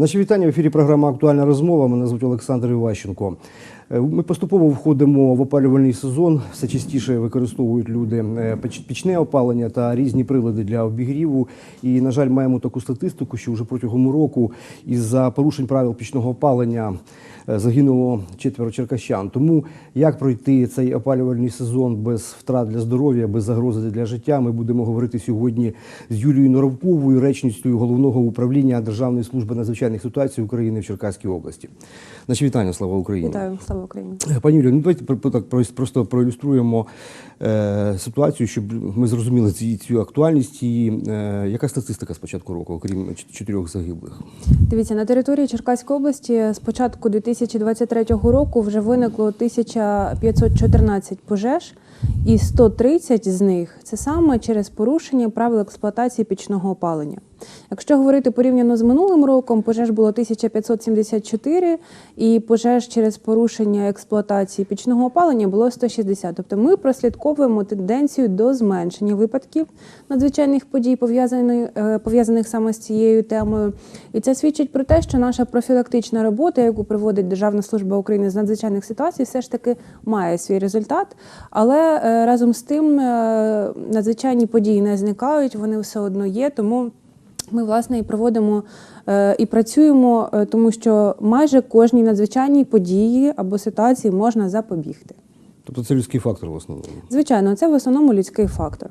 Наші вітання в ефірі програма Актуальна розмова. Мене звуть Олександр Іващенко. Е, Ми поступово входимо в опалювальний сезон. Все частіше використовують люди е, пічне опалення та різні прилади для обігріву. І, на жаль, маємо таку статистику, що вже протягом року із-за порушень правил пічного опалення загинуло четверо черкащан. Тому як пройти цей опалювальний сезон без втрат для здоров'я, без загрози для життя, ми будемо говорити сьогодні з Юлією Норовковою, речницею головного управління Державної служби надзвичайних ситуацій України в Черкаській області. Наші вітання, слава Україні. Вітаю, слава Україні. Е, Пані Юлію, ну давайте так просто проілюструємо е, ситуацію, щоб ми зрозуміли ці- цю актуальність. І е, яка статистика з початку року, окрім чотирьох загиблих? Дивіться, на території Черкаської області з початку 2023 року вже виникло 1514 пожеж, і 130 з них це саме через порушення правил експлуатації пічного опалення. Якщо говорити порівняно з минулим роком, пожеж було 1574, і пожеж через порушення експлуатації пічного опалення було 160. Тобто ми прослідковуємо тенденцію до зменшення випадків надзвичайних подій, пов'язаних, е, пов'язаних саме з цією темою. І це свідчить про те, що наша профілактична робота, яку проводить Державна служба України з надзвичайних ситуацій, все ж таки має свій результат. Але е, разом з тим е, надзвичайні події не зникають, вони все одно є. Тому ми власне і проводимо е, і працюємо, е, тому що майже кожній надзвичайній події або ситуації можна запобігти. Тобто це людський фактор в основному. Звичайно, це в основному людський фактор.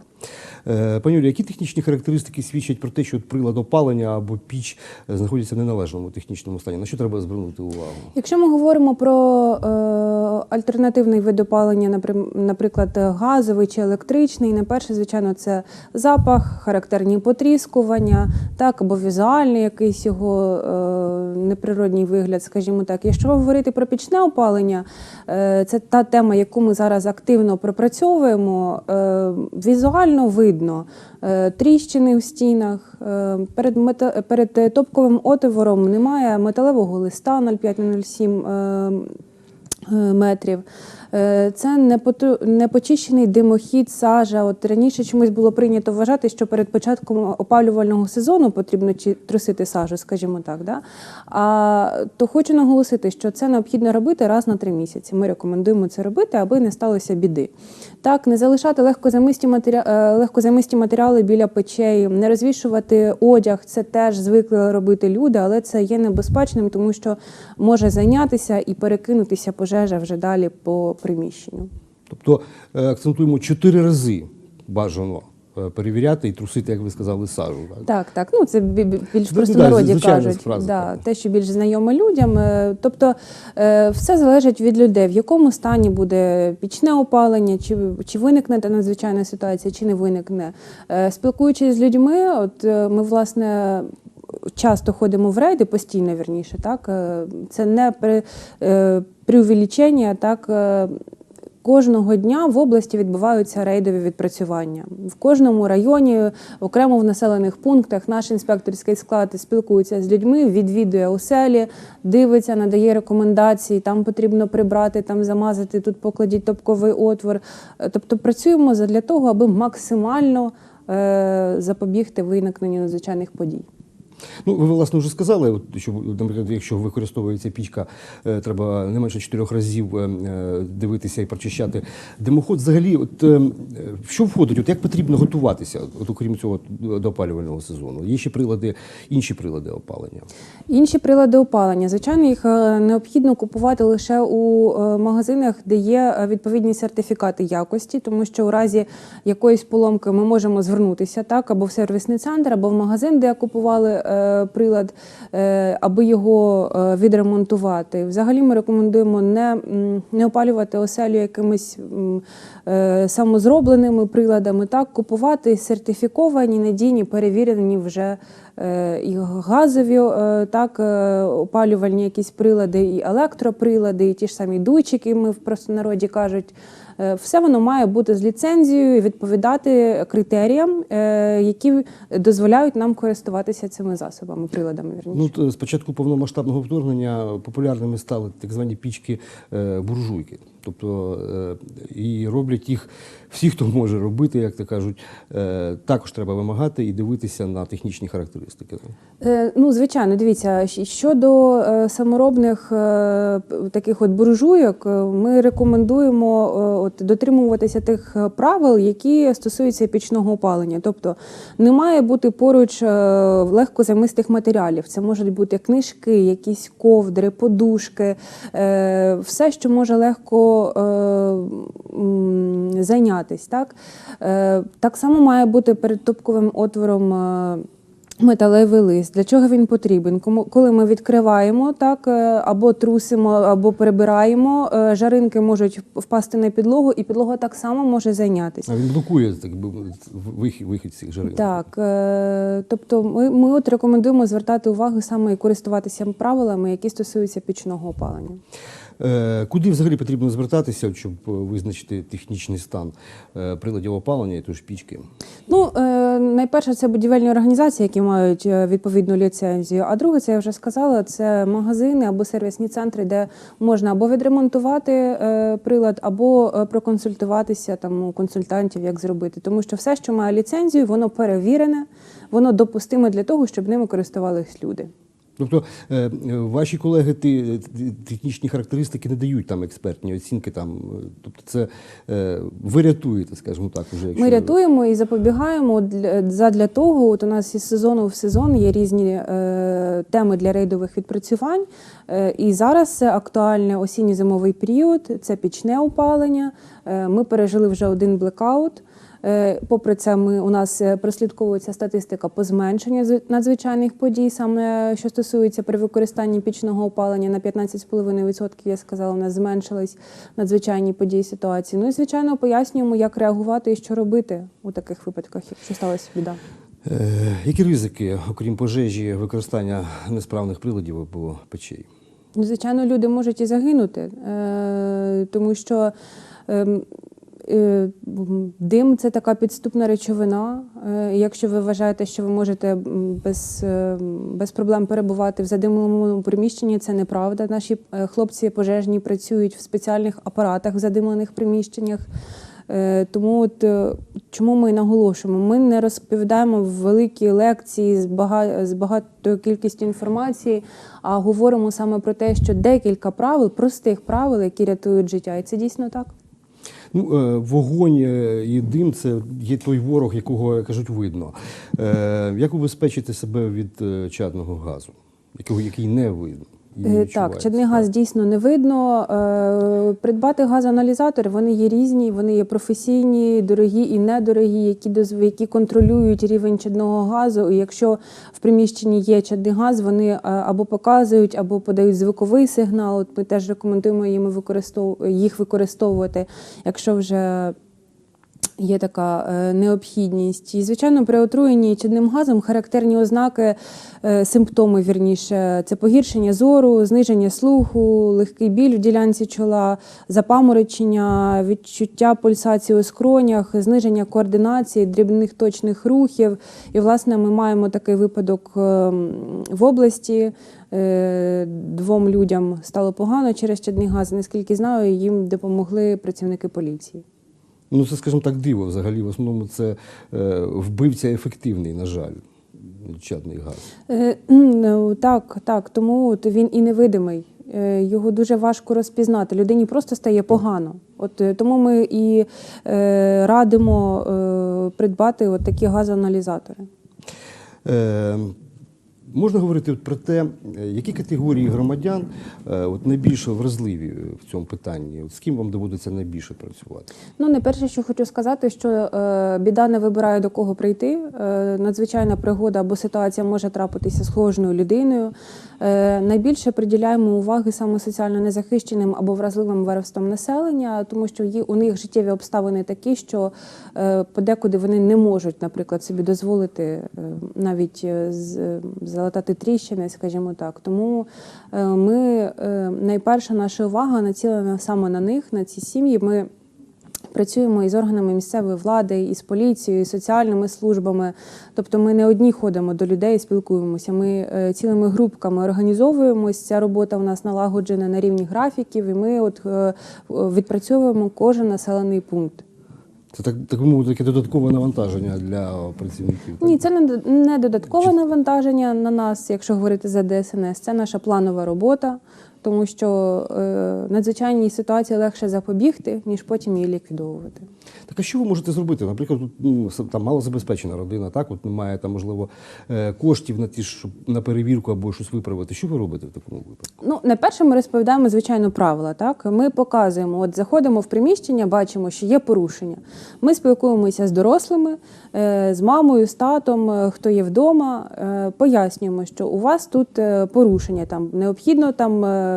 Е, Пані Юлія, які технічні характеристики свідчать про те, що прилад опалення або піч е, знаходяться в неналежному технічному стані? На що треба звернути увагу? Якщо ми говоримо про е, альтернативний вид опалення, наприклад, газовий чи електричний, найперше, звичайно, це запах, характерні потріскування, так або візуальний якийсь його е, неприродній вигляд, скажімо так. Якщо говорити про пічне опалення, е, це та тема, яку ми зараз активно пропрацьовуємо. Е, візуально видно е, тріщини в стінах. перед, мета, перед топковим отвором немає металевого листа 0,5-0,7 е, е, метрів. Е, Це непоту- непочищений димохід, сажа. От раніше чомусь було прийнято вважати, що перед початком опалювального сезону потрібно трусити сажу, скажімо так. Да? А то хочу наголосити, що це необхідно робити раз на три місяці. Ми рекомендуємо це робити, аби не сталося біди. Так, не залишати легкозамисті, матеріали, легкозамисті матеріали біля печей, не розвішувати одяг. Це теж звикли робити люди, але це є небезпечним, тому що може зайнятися і перекинутися пожежа вже далі по приміщенню. Тобто е, акцентуємо чотири рази бажано е, перевіряти і трусити, як ви сказали, сажу. Так? Так, так. Ну це бі- бі- більш Ну, просто да, народі кажуть. фраза Да, те, що більш знайоме людям. Е, Тобто все залежить від людей, в якому стані буде пічне опалення, чи, чи виникне та надзвичайна ситуація, чи не виникне. Спілкуючись з людьми, от ми власне. Часто ходимо в рейди, постійно вірніше, так це не при, преувеличення, так е, Кожного дня в області відбуваються рейдові відпрацювання. В кожному районі, окремо в населених пунктах, наш інспекторський склад спілкується з людьми, відвідує оселі, дивиться, надає рекомендації. Там потрібно прибрати, там замазати, тут покладіть топковий отвор. Е, Тобто працюємо для того, аби максимально е, запобігти виникненню надзвичайних подій. Ну, ви власне вже сказали, от, що, наприклад, якщо використовується пічка, е, треба не менше чотирьох разів е, е, дивитися і прочищати димоход. Взагалі, от що входить? От як потрібно готуватися, от, окрім цього, до опалювального сезону? Є ще прилади, інші прилади опалення. Інші прилади опалення, звичайно, їх необхідно купувати лише у магазинах, де є відповідні сертифікати якості, тому що у разі якоїсь поломки ми можемо звернутися так або в сервісний центр, або в магазин, де купували прилад, е, аби його е, відремонтувати. Взагалі ми рекомендуємо не, не опалювати оселю якимись е, самозробленими приладами, так купувати сертифіковані, надійні, перевірені вже е, і газові, е, так, е, опалювальні якісь прилади, і електроприлади, і ті ж самі дуйчики, ми в простонароді кажуть. Е, Все воно має бути з ліцензією і відповідати критеріям, е, які дозволяють нам користуватися цими засобами, приладами. Вірніше. Ну, от, з початку повномасштабного вторгнення популярними стали так звані пічки е, буржуйки. Тобто е, і роблять їх всі, хто може робити, як то кажуть. Е, Також треба вимагати і дивитися на технічні характеристики. Е, Ну, звичайно, дивіться, щодо саморобних таких от буржуйок, ми рекомендуємо от, дотримуватися тих правил, які стосуються пічного опалення. Тобто не має бути поруч легкозаймистих матеріалів. Це можуть бути книжки, якісь ковдри, подушки, все, що може легко е, м, зайнятись. Так? Е, так само має бути перед топковим отвором. е, Металевий лист. Для чого він потрібен? Коли ми відкриваємо, так е, або трусимо, або перебираємо, е, жаринки можуть впасти на підлогу, і підлога так само може зайнятися. А він блокує так би вихід, вихід цих жарин. Так, е, тобто ми, ми от рекомендуємо звертати увагу саме і користуватися правилами, які стосуються пічного опалення. Е, Куди взагалі потрібно звертатися, щоб визначити технічний стан е, приладів опалення і тож пічки? Ну, е, найперше, це будівельні організації, які мають відповідну ліцензію. А друге, це я вже сказала, це магазини або сервісні центри, де можна або відремонтувати прилад, або проконсультуватися там у консультантів, як зробити. Тому що все, що має ліцензію, воно перевірене, воно допустиме для того, щоб ними користувались люди. Тобто е, е, ваші колеги ті- технічні характеристики не дають там експертні оцінки, там, е, тобто це е, ви рятуєте, скажімо так, уже якщо Ми рятуємо і запобігаємо для, того. От у нас із сезону в сезон є різні е, теми для рейдових відпрацювань. Е, і зараз це актуальне осінньо-зимовий період, це пічне опалення. Е, ми пережили вже один блекаут. Е, Попри це, ми у нас е, прослідковується статистика по зменшенню надзвичайних подій, саме що стосується при використанні пічного опалення на 15,5%, я сказала, у нас зменшились надзвичайні події ситуації. Ну і звичайно пояснюємо, як реагувати і що робити у таких випадках, якщо сталася біда. Е, які ризики, окрім пожежі, використання несправних приладів або печей? Ну, Звичайно, люди можуть і загинути, е, тому що ем, е, дим це така підступна речовина. Е, Якщо ви вважаєте, що ви можете без, е, без проблем перебувати в задимленому приміщенні, це неправда. Наші е, хлопці пожежні працюють в спеціальних апаратах в задимлених приміщеннях. Е, Тому от е, чому ми наголошуємо? Ми не розповідаємо великі лекції з бага- з багатою кількістю інформації, а говоримо саме про те, що декілька правил, простих правил, які рятують життя, і це дійсно так. Ну, е, вогонь е, і дим це є той ворог, якого кажуть видно. Е, Як убезпечити себе від чадного газу, якого який не видно? І Е. Так, чадний газ дійсно не видно. Е, Придбати газоаналізатори, вони є різні, вони є професійні, дорогі і недорогі, які які контролюють рівень чадного газу. І якщо в приміщенні є чадний газ, вони е, або показують, або подають звуковий сигнал. От ми теж рекомендуємо їм використов... їх використовувати, якщо вже Є така е, необхідність. І, звичайно, при отруєнні чадним газом характерні ознаки, е, симптоми вірніше, це погіршення зору, зниження слуху, легкий біль в ділянці чола, запаморочення, відчуття пульсації у скронях, зниження координації, дрібних точних рухів. І, власне, ми маємо такий випадок е, в області. Е, Двом людям стало погано через чадний газ. Наскільки знаю, їм допомогли працівники поліції. Ну, це, скажімо так, диво взагалі. В основному це е, вбивця ефективний, на жаль, чадний газ. Е, ну, Так, так, тому він і невидимий. Е, Його дуже важко розпізнати. Людині просто стає погано. От е, тому ми і е, радимо е, придбати от такі газоаналізатори. Е, можна говорити про те, е, які категорії громадян е, от найбільш вразливі в цьому питанні? От з ким вам доводиться найбільше працювати? Ну, найперше, що хочу сказати, що е, біда не вибирає до кого прийти. Е, надзвичайна пригода або ситуація може трапитися з кожною людиною. Е, найбільше приділяємо уваги саме соціально незахищеним або вразливим верствам населення, тому що у них життєві обставини такі, що е, подекуди вони не можуть, наприклад, собі дозволити е, навіть залатати тріщини, скажімо так. Тому ми найперша наша увага націлена саме на них, на ці сім'ї. Ми Працюємо із органами місцевої влади, і з поліцією, і соціальними службами. Тобто ми не одні ходимо до людей спілкуємося. Ми е, цілими групками організовуємось. Ця робота у нас налагоджена на рівні графіків, і ми от е, відпрацьовуємо кожен населений пункт. Це так, так мовити, таке додаткове навантаження для працівників. Ні, це не не додаткове навантаження на нас, якщо говорити за ДСНС. Це наша планова робота, тому що е, надзвичайній ситуації легше запобігти, ніж потім її ліквідовувати. Так а що ви можете зробити? Наприклад, тут, ну, там малозабезпечена родина, так от немає там, можливо, е, коштів на ті, щоб на перевірку або щось виправити. Що ви робите в такому випадку? Ну, найперше ми розповідаємо, звичайно, правила. Так? Ми показуємо, от заходимо в приміщення, бачимо, що є порушення. Ми спілкуємося з дорослими, е, з мамою, з татом, е, хто є вдома, е, пояснюємо, що у вас тут е, порушення. Там необхідно там, е,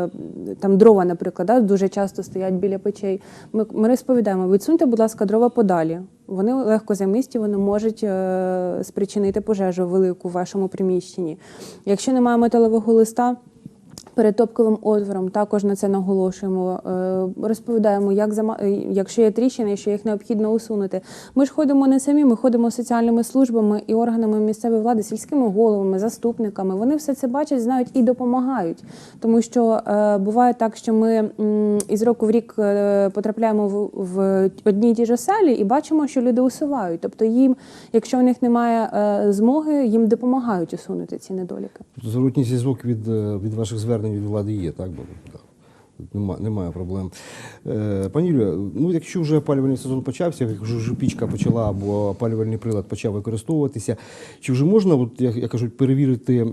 там дрова, наприклад, да, дуже часто стоять біля печей. Ми, ми розповідаємо, відсуньте, будь ласка, дрова подалі. Вони легко замисті, вони можуть е, спричинити пожежу велику в вашому приміщенні. Якщо немає металевого листа, Перед топковим отвором також на це наголошуємо. Е, Розповідаємо, як зама... е, якщо є тріщини, що їх необхідно усунути. Ми ж ходимо не самі, ми ходимо з соціальними службами і органами місцевої влади, сільськими головами, заступниками. Вони все це бачать, знають і допомагають. Тому що е, буває так, що ми із року в рік потрапляємо в, одні й ті ж оселі і бачимо, що люди усувають. Тобто їм, якщо у них немає змоги, їм допомагають усунути ці недоліки. Зворотній зв'язок від, від ваших звернень від влади є, так? Бо, так. Тут Нема, немає проблем. Е, пані Юлія, ну якщо вже опалювальний сезон почався, якщо вже пічка почала або опалювальний прилад почав використовуватися, чи вже можна, от, як, як кажуть, перевірити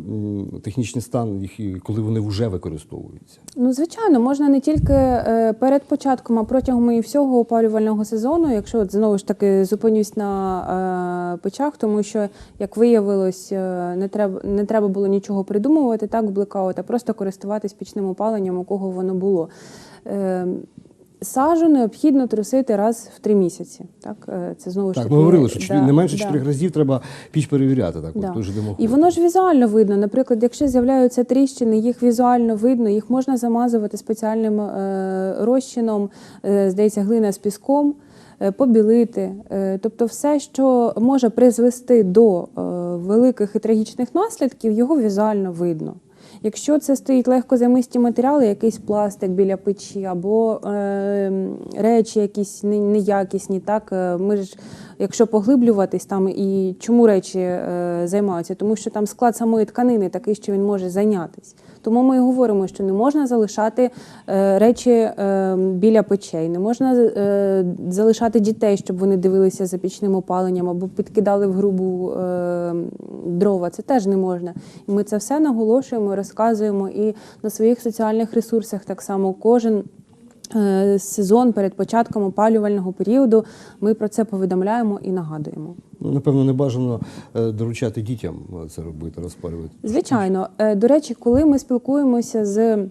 технічний стан їх, коли вони вже використовуються? Ну, звичайно, можна не тільки е, перед початком, а протягом і всього опалювального сезону, якщо от знову ж таки зупинюсь на е, печах, тому що, як виявилось, не треба не треба було нічого придумувати, так в просто користуватись пічним опаленням, у кого воно було. Е, Сажу необхідно трусити раз в три місяці. Так, Е, це знову ж таки ми говорили, що да, не менше да. чотирьох разів треба піч перевіряти. Так, Да. от, дуже. І воно ж візуально видно. Наприклад, якщо з'являються тріщини, їх візуально видно, їх можна замазувати спеціальним е, розчином, е, здається, глина з піском, е, побілити. Е, тобто, все, що може призвести до е, великих і трагічних наслідків, його візуально видно. Якщо це стоїть легкозамисті матеріали, якийсь пластик біля печі або е, речі якісь неякісні, так е, ми ж, якщо поглиблюватись там і чому речі е, займаються, тому що там склад самої тканини такий, що він може зайнятись. Тому ми говоримо, що не можна залишати е, речі е, біля печей, не можна залишати дітей, щоб вони дивилися за пічним опаленням або підкидали в грубу дрова. Це теж не можна. І ми це все наголошуємо, розказуємо і на своїх соціальних ресурсах так само кожен. Е, Сезон перед початком опалювального періоду ми про це повідомляємо і нагадуємо. Ну, напевно, не бажано е, доручати дітям е, це робити, розпалювати. Звичайно, до речі, коли ми спілкуємося з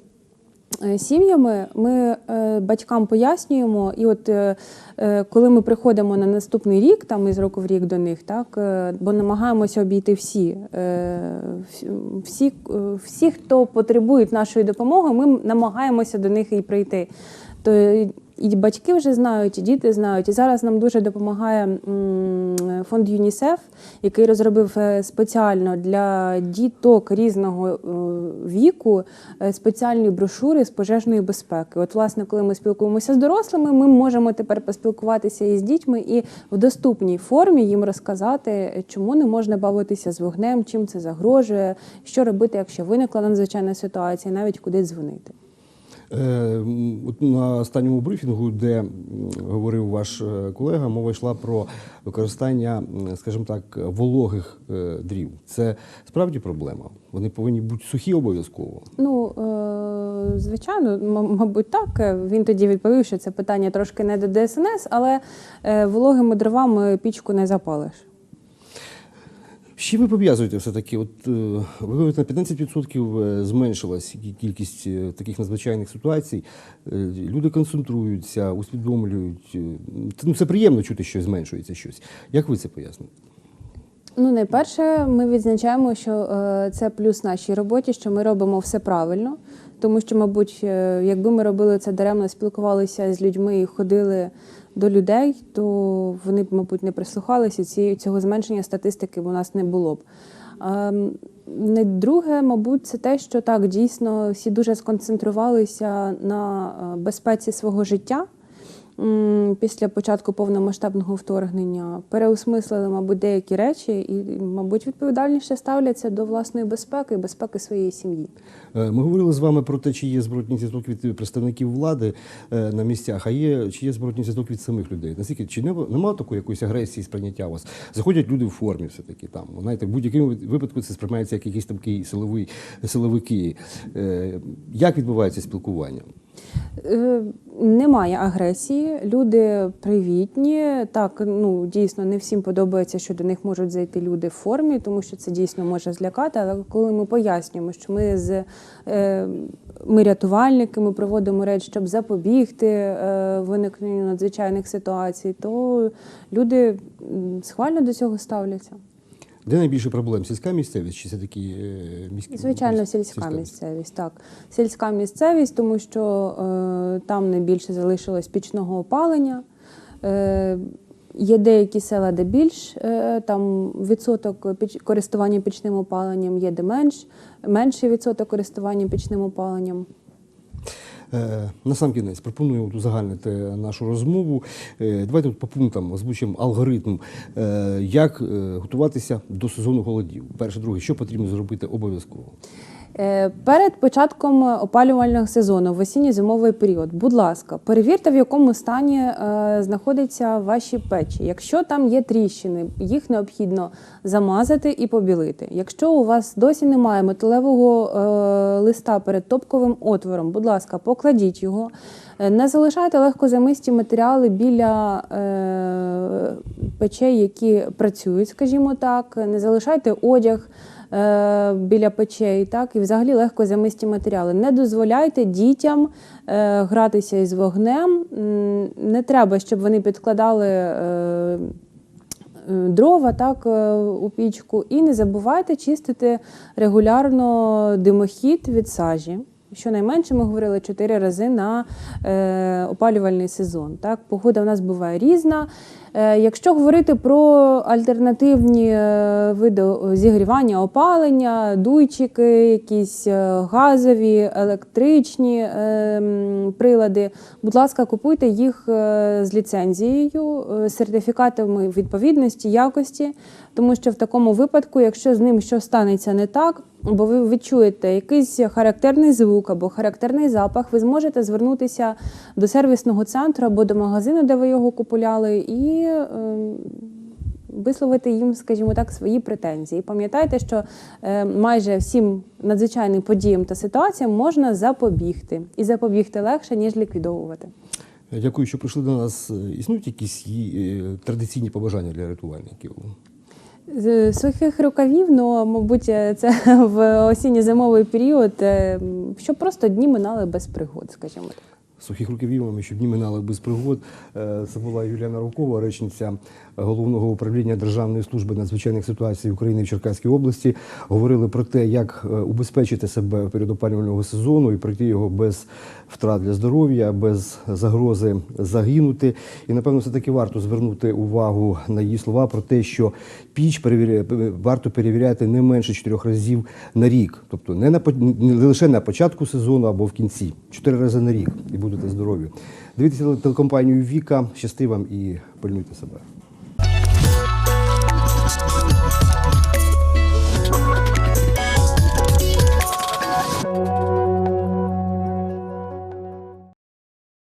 сім'ями, ми е, батькам пояснюємо, і от е, коли ми приходимо на наступний рік, там із року в рік до них, так е, бо намагаємося обійти всі, е, всі- всі, е, всі, хто потребують нашої допомоги, ми намагаємося до них і прийти. То і батьки вже знають, і діти знають. І зараз нам дуже допомагає фонд ЮНІСЕФ, який розробив е, спеціально для діток різного е, віку е, спеціальні брошури з пожежної безпеки. От, власне, коли ми спілкуємося з дорослими, ми можемо тепер поспілкуватися із дітьми і в доступній формі їм розказати, чому не можна бавитися з вогнем, чим це загрожує, що робити, якщо виникла надзвичайна ситуація, навіть куди дзвонити. Е, на останньому брифінгу, де говорив ваш е, колега, мова йшла про використання, скажімо так, вологих е, дрів. Це справді проблема. Вони повинні бути сухі обов'язково. Ну, звичайно, мабуть, так. Він тоді відповів, що це питання трошки не до ДСНС, але вологими дровами пічку не запалиш. З чим ви пов'язуєте все-таки? От е, ви говорите, на 15% е, зменшилась кількість е, таких надзвичайних ситуацій. Люди концентруються, усвідомлюють. Ну, це приємно чути, що зменшується щось. Як ви це поясните? Ну, найперше, ми відзначаємо, що це плюс нашій роботі, що ми робимо все правильно. Тому що, мабуть, якби ми робили це даремно, спілкувалися з людьми і ходили до людей, то вони б, мабуть, не прислухалися, ці, цього зменшення статистики б у нас не було б. Не друге, мабуть, це те, що так дійсно всі дуже сконцентрувалися на е, безпеці свого життя. Після початку повномасштабного вторгнення переосмислили, мабуть, деякі речі і, мабуть, відповідальніше ставляться до власної безпеки і безпеки своєї сім'ї. Е, Ми говорили з вами про те, чи є зворотній зв'язок від представників влади е, на місцях, а є чи є зворотній зв'язок від самих людей. Наскільки чи не немає такої якоїсь агресії сприйняття вас? Заходять люди в формі, все таки там. Знаєте, в будь-якому випадку це сприймається як якийсь такий силовий силовики. Е, Як відбувається спілкування? Е, Немає агресії, люди привітні. Так, ну дійсно не всім подобається, що до них можуть зайти люди в формі, тому що це дійсно може злякати. Але коли ми пояснюємо, що ми з е, ми рятувальники, ми проводимо рейд, щоб запобігти е, виникненню надзвичайних ситуацій, то люди схвально до цього ставляться. Де найбільше проблем? Сільська місцевість чи це такі е, міські? Звичайно, сільська місцевість, так. Сільська місцевість, тому що е, там найбільше залишилось пічного опалення. Е, є деякі села, де більш е, там відсоток піч, користування пічним опаленням, є де менш, менший відсоток користування пічним опаленням. Е, На сам кінець пропоную узагальнити нашу розмову. Е, Давайте по пунктам озвучимо алгоритм, е, як готуватися до сезону голодів. Перше, друге, що потрібно зробити обов'язково. Е, Перед початком опалювального сезону в осінньо-зимовий період, будь ласка, перевірте, в якому стані е, знаходяться ваші печі. Якщо там є тріщини, їх необхідно замазати і побілити. Якщо у вас досі немає металевого е, листа перед топковим отвором, будь ласка, покладіть його. Не залишайте легкозамисті матеріали біля печей, які працюють, скажімо так. Не залишайте одяг е, біля печей, так і взагалі легкозамисті матеріали. Не дозволяйте дітям е, гратися із вогнем. Не треба, щоб вони підкладали. Е, Дрова так у пічку, і не забувайте чистити регулярно димохід від сажі. Щонайменше ми говорили чотири рази на е, опалювальний сезон. Так, погода в нас буває різна. Е, якщо говорити про альтернативні е, види зігрівання, опалення, дуйчики, якісь е, газові, електричні прилади, будь ласка, купуйте їх з ліцензією, сертифікатами відповідності, якості, тому що в такому випадку, якщо з ним щось станеться не так, або ви відчуєте якийсь характерний звук або характерний запах, ви зможете звернутися до сервісного центру або до магазину, де ви його купуляли, і е, висловити їм, скажімо так, свої претензії. Пам'ятайте, що е, майже всім надзвичайним подіям та ситуаціям можна запобігти, і запобігти легше, ніж ліквідовувати. Дякую, що прийшли до нас. Е, Існують якісь традиційні побажання для рятувальників? З сухих рукавів, ну, мабуть, це в осінньо-зимовий період, щоб просто дні минали без пригод, скажімо так. Сухих рукавів, щоб дні минали без пригод. Е, Це була Юліана Рукова, речниця головного управління Державної служби надзвичайних ситуацій України в Черкаській області. Говорили про те, як е, убезпечити себе перед опалювального сезону і пройти його без втрат для здоров'я, без загрози загинути. І напевно, все таки варто звернути увагу на її слова про те, що піч перевіряє, варто перевіряти не менше чотирьох разів на рік, тобто не на не лише на початку сезону або в кінці, чотири рази на рік, і будете здорові. Дивіться телекомпанію Віка, щасти вам і пильнуйте себе.